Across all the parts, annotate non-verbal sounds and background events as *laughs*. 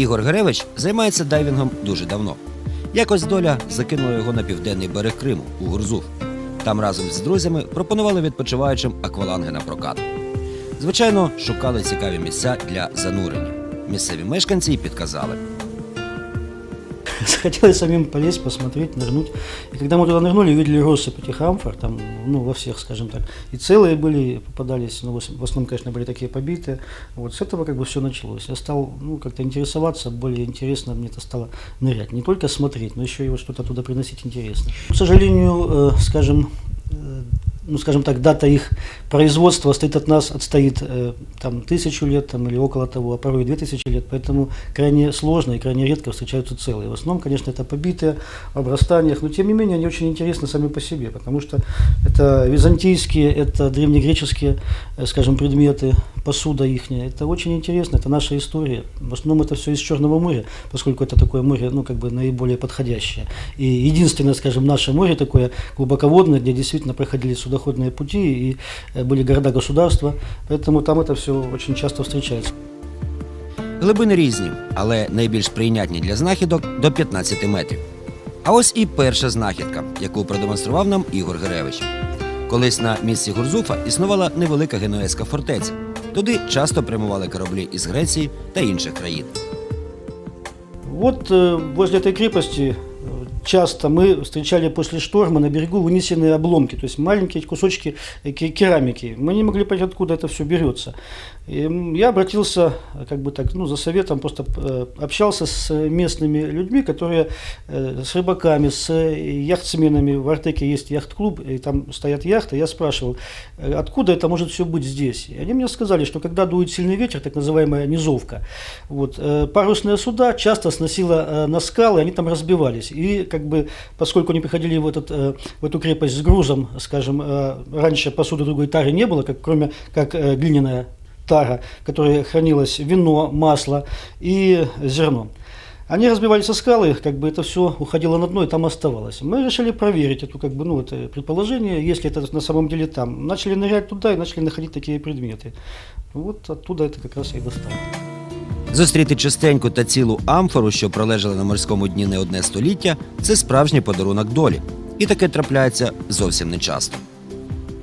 Ігор Гревич займається дайвінгом дуже давно. Якось доля закинула його на південний берег Криму у Гурзув. Там разом з друзями пропонували відпочиваючим акваланги на прокат. Звичайно, шукали цікаві місця для занурення. Місцеві мешканці й підказали. *laughs* Захотелось самим полезть, посмотреть, нырнуть. И когда мы туда нырнули, увидели россыпь этих амфор, там, ну, во всех, скажем так, и целые были, попадались, ну, в ос- в основном, конечно, были такие побитые. Вот с этого как бы все началось. Я стал, ну, как-то интересоваться, более интересно мне это стало нырять. Не только смотреть, но еще и вот что-то туда приносить интересно. К сожалению, э, скажем, э, ну, скажем так, дата их производства стоит от нас, отстоит э, там тысячу лет там, или около того, а порой и две тысячи лет, поэтому крайне сложно и крайне редко встречаются целые. В основном, конечно, это побитые в обрастаниях, но тем не менее они очень интересны сами по себе, потому что это византийские, это древнегреческие, э, скажем, предметы, посуда их, это очень интересно, это наша история. В основном это все из Черного моря, поскольку это такое море, ну, как бы наиболее подходящее. И единственное, скажем, наше море такое глубоководное, где действительно проходили судоходные пути и э, были города-государства, поэтому там это все очень часто встречается. Глибини різні, але найбільш прийнятні для знахідок до 15 метрів. А ось і перша знахідка, яку продемонстрував нам Ігор Геревич. Колись на місці Гурзуфа існувала невелика генуезька фортеця. Туди часто прямували кораблі із Греції та інших країн. Вот э, возле этой крепости э, часто мы встречали после шторма на берегу вынесенные обломки, то есть маленькие кусочки э, ке- керамики. Мы не могли понять, откуда это все берется. И м, я обратился, э, как бы так, ну, за советом, просто э, общался с местными людьми, которые с рыбаками, с яхтсменами. В Артеке есть яхт-клуб, и там стоят яхты. Я спрашивал, откуда это может все быть здесь. И они мне сказали, что когда дует сильный ветер, так называемая низовка, вот, парусные суда часто сносило на скалы, они там разбивались. И как бы, поскольку они приходили в, этот, э, в эту крепость с грузом, скажем, э, раньше посуды другой тары не было, как, кроме как э, глиняная тара, в которой хранилось вино, масло и зерно. Они разбивались со скалы, как бы это все уходило на дно и там оставалось. Мы решили проверить эту, как бы, ну, это предположение, если это на самом деле там. Начали нырять туда и начали находить такие предметы. Вот оттуда это как раз и достал. Зустріти частеньку та цілу амфору, що пролежала на морському дні не одне століття, це справжній подарунок долі. І таке трапляється зовсім нечасто.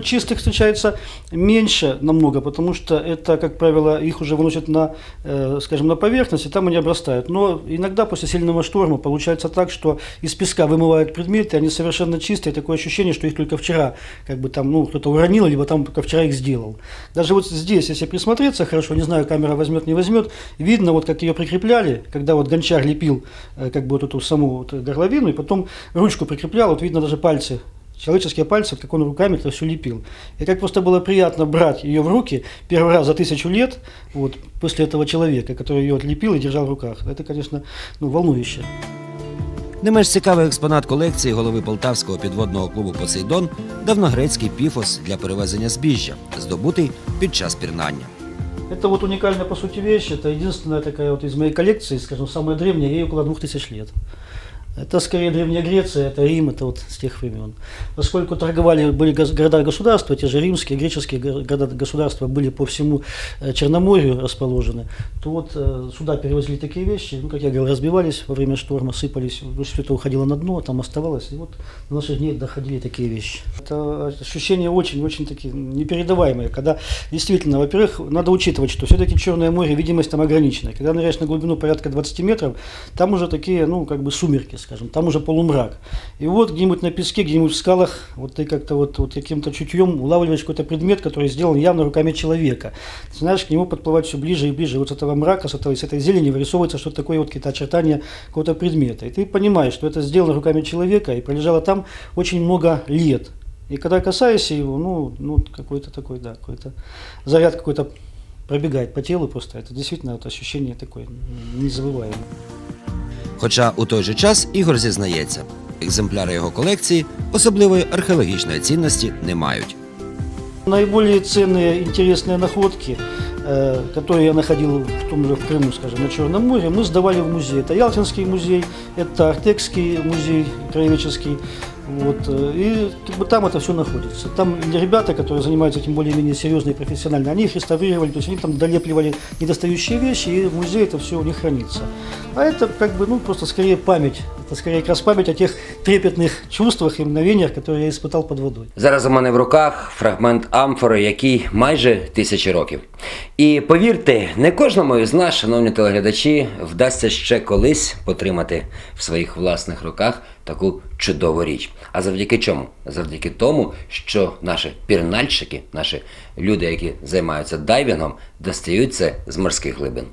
Чистых встречается меньше намного, потому что это, как правило, их уже выносят на, э, скажем, на поверхность, и там они обрастают. Но иногда после сильного шторма получается так, что из песка вымывают предметы, они совершенно чистые, такое ощущение, что их только вчера, как бы там, ну, кто-то уронил, либо там только вчера их сделал. Даже вот здесь, если присмотреться хорошо, не знаю, камера возьмет, не возьмет, видно, вот как ее прикрепляли, когда вот гончар лепил, э, как бы вот эту саму вот горловину, и потом ручку прикреплял, вот видно даже пальцы человеческие пальцы, как он руками это все лепил. И как просто было приятно брать ее в руки первый раз за тысячу лет, вот, после этого человека, который ее отлепил и держал в руках. Это, конечно, ну, волнующе. Не менш цікавий експонат колекції голови полтавського підводного клубу Посейдон давногрецький піфос для перевезення збіжжя, здобутий під час пірнання. Это вот уникальная, по сути, вещь. Это единственная такая вот из моей коллекции, скажем, самая древняя, ей около двух тысяч лет. Это скорее Древняя Греция, это Рим, это вот с тех времен. Поскольку торговали, были гос- города-государства, те же римские, греческие го- города-государства были по всему э, Черноморью расположены, то вот э, сюда перевозили такие вещи, ну, как я говорил, разбивались во время шторма, сыпались, все это уходило на дно, там оставалось, и вот до наших дней доходили такие вещи. Это ощущения очень-очень такие непередаваемые, когда действительно, во-первых, надо учитывать, что все-таки Черное море, видимость там ограниченная. Когда ныряешь на глубину порядка 20 метров, там уже такие, ну, как бы сумерки, скажем, там уже полумрак. И вот где-нибудь на песке, где-нибудь в скалах, вот ты как-то вот, вот каким-то чутьем улавливаешь какой-то предмет, который сделан явно руками человека. Начинаешь к нему подплывать все ближе и ближе. Вот с этого мрака, с этой, с этой зелени вырисовывается что-то такое, вот какие-то очертания какого-то предмета. И ты понимаешь, что это сделано руками человека и пролежало там очень много лет. И когда касаешься его, ну, ну какой-то такой, да, какой-то заряд какой-то пробегает по телу просто. Это действительно вот ощущение такое незабываемое. Хоча у той же час Ігор зізнається, екземпляри його колекції особливої археологічної цінності не мають. Наиболее ценные, интересные находки, э, которые я находил в том же в Крыму, скажем, на Черном море, мы сдавали в музей. Это Ялтинский музей, это Артекский музей краеведческий. Вот, э, и как бы там это все находится. Там ребята, которые занимаются этим более-менее серьезно и профессионально, они их реставрировали, то есть они там долепливали недостающие вещи, и в музее это все у них хранится. А это как бы, ну, просто скорее память. Это скорее как раз память о тех трепетных чувствах и мгновениях, которые я испытал под водой. Зараз у мене в руках фрагмент амфори, який майже тисячі років. І повірте, не кожному із нас, шановні телеглядачі, вдасться ще колись потримати в своїх власних руках таку чудову річ. А завдяки чому? Завдяки тому, що наші пірнальщики, наші люди, які займаються дайвінгом, достаються з морських глибин.